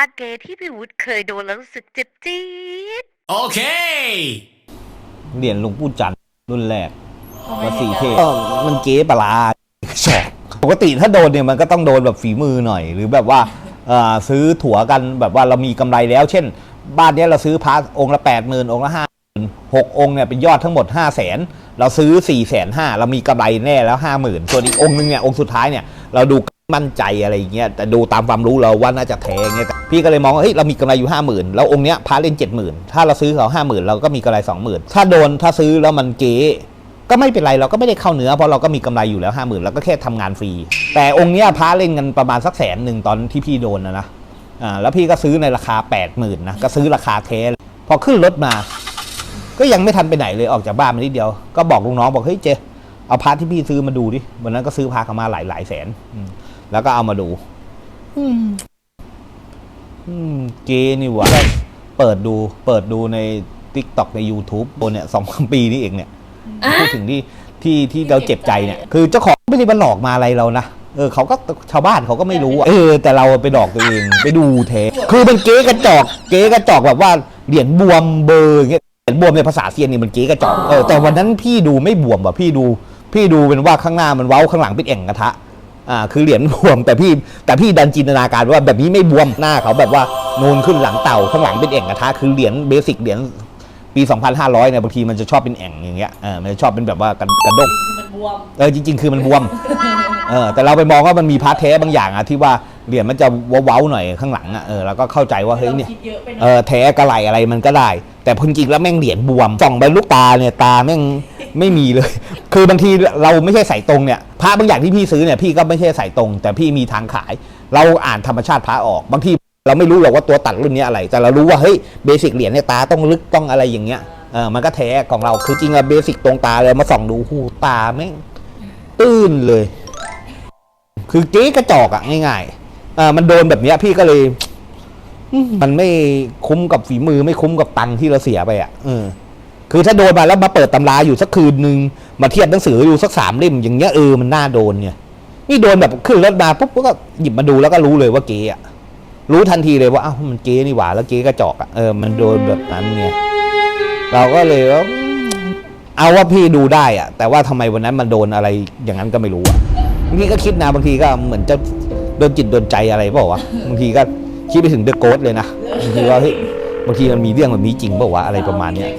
าเกย์ที่พี่วุฒิเคยโดนแล้วรู้สึกเจ็บจี๊ด Okay. เหรียญหลวงปู่จันทร์รุ่นแรกวัดสีเทพก็มันเก๋ปลาร้าชอบปกติถ้าโดนเนี่ยมันก็ต้องโดนแบบฝีมือหน่อย หรือแบบว่าเอ่อซื้อถั่วกันแบบว่าเรามีกำไรแล้ว เช่น บ้านเนี้ยเราซื้อพระองค์ละแปดหมื่นองค์ละห้าหกองค์เนี่ยเป็นยอดทั้งหมดห้าแสนเราซื้อสี่แสนห้าเรามีกำไรแน่แล้วห้าหมื่นส่วนอีกองค์นึงเนี่ยองค์สุดท้ายเนี่ยเราดู มั่นใจอะไรอย่างเงี้ยแต่ดูตามความรู้เราว่าน่าจะแทงเงี้ยแต่พี่ก็เลยมองว่าเฮ้ยเรามีกำไรอยู่ห้าหมื่นแล้วองค์เนี้ยพระเล่นเจ็ดหมื่นถ้าเราซื้อเขาห้าหมื่นเราก็มีกำไรสองหมื่นถ้าโดนถ้าซื้อแล้วมันเก๊ก็ไม่เป็นไรเราก็ไม่ได้เข้าเนื้อเพราะเราก็มีกำไรอยู่แล้วห้าหมื่นเราก็แค่ทำงานฟรี แต่องค์เนี้ยพระเล่นกันประมาณสักแสนหนึ่งตอนที่พี่โดนนะนะอ่าแล้วพี่ก็ซื้อในราคาแปดหมื่นนะก็ซื้อราคาเทสพอขึ้นรถมา ก็ยังไม่ทันไปไหนเลยออกจากบ้านมานิดเดียว ก็บอกลูกน้องบอกเฮ้ยเจเอาพาร์ทที่พี่ซื้อมาดูดิวันนั้นก็ซื้อพาเขามาหลายหลายแสนอื แล้วก็เอามาดูอืมอืมเกนี่หวะเปิดดู เปิดดูใน t ิ k t o k ใน YouTube บนเนี่ยสองปีนี้เองเนี่ยพูดถึงที่ที่ที่เราเจ็บใจเนี่ย คือเจ้าของไม่ได้มาหลอกมาอะไรเรานะเออเขาก็ชาวบ้านเขาก็ไม่รู้อะเออ แต่เราไปหลอกตัวเองไปดูเทปคือมันเก๊กระจอก เก๊กระจอกแบบว่าเหรียญบวมเบอร์อย่างเงี้ยเหรียญบวมในภาษาเซียนนี่มันเก๊กระจอกเออแต่วันนั้นพี่ดูไม่บวมว่ะพี่ดู พี่ดูเป็นว่าข้างหน้ามันเว้าข้างหลังเป็นแอ่งกระทะ อ่าคือเหรียญบวม แต่พี่แต่พี่ดันจินตนาการว่าแบบนี้ไม่บวมหน้าเขาแบบว่านูนขึ้นหลังเต่าข้างหลังเป็นแอ่งกระทะคือเหรียญเบสิกเหรียญปี 2500เนี่ยบางทีมันจะชอบเป็นแอ่งอย่างเงี้ยเออมันจะชอบเป็นแบบว่ากระกระดกมันบวมเออจริง ๆ คือมันบวมเออแต่เราไปมองว่ามันมีพาร์ทแท้บางอย่างอะที่ว่าเหรียญมันจะเว้าๆหน่อยข้างหลังอะเออเราก็เข้าใจว่าเฮ้ยเนี่ยราคิดเยอะไปหน่เออแท้กระไหลอะไรมันก็ได้ แต่จริงๆแล้วแม่งเหรียญบวมส่องไปลูกตาเนี่ยตาแม่งไม่มีเลย คือบางทีเราไม่ใช่ใส่ตรงเนี่ยพระบางอย่างที่พี่ซื้อเนี่ยพี่ก็ไม่ใช่ใส่ตรง แต่พี่มีทางขาย เราอ่านธรรมชาติพระออก บางทีเราไม่รู้หรอกว่าตัวตัดรุ่นนี้อะไร แต่เรารู้ว่าเฮ้ยเบสิกเหรียญเนี่ยตาต้องลึกต้องอะไรอย่างเงี้ยเออมันก็แท้ของเราคือจริงอะเบสิกตรงตาเลยมาส่องดูหูตาแม่งตื้นเลย คือเก๊กระจอกอะง่ายๆเออมันโดนแบบเนี้ยพี่ก็เลยมันไม่คุ้มกับฝีมือไม่คุ้มกับตังค์ที่เราเสียไปอะเออคือถ้าโดนมาแล้วมาเปิดตำราอยู่สักคืนหนึ่ง มาเทียบหนังสืออยู่สักสามเล่มอย่างเงี้ยเออมันน่าโดนเนี่ยนี่โดนแบบขึ้นรถมาปุ๊บก็หยิบมาดูแล้วก็รู้เลยว่าเก๊อะรู้ทันทีเลยว่าอ้าวมันเก๊นี่หว่าแล้วเก๊กระจอกอะเออมันโดนแบบนั้นเนี่ยเราก็เลยว่าเอาว่าพี่ดูได้อะแต่ว่าทำไมวันนั้นมันโดนอะไรอย่างนั้นก็ไม่รู้อะบางทีก็คิดนะบางทีก็เหมือนจะโดนจิตโดนใจอะไรเปล่าวะบางทีก็คิดไปถึงเดอะโกสเลยนะบางทีว่าเฮ้ยบางทีมันมีเรื่องแบบนี้จริงเปล่าวะอะไรประมาณเนี้ย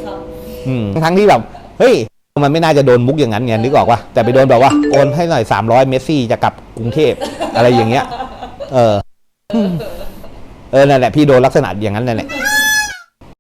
อืมทั้งที่แบบเฮ้ย มันไม่น่าจะโดนมุกอย่างนั้นไงนึกออกว่าแต่ไปโดนแบบว่าโอนให้หน่อย 300 เมสซี่จะกลับกรุงเทพอะไรอย่างเงี้ย เอออืมเออนั่นแหละพี่โดนลักษณะอย่างนั้นนั่นแหละ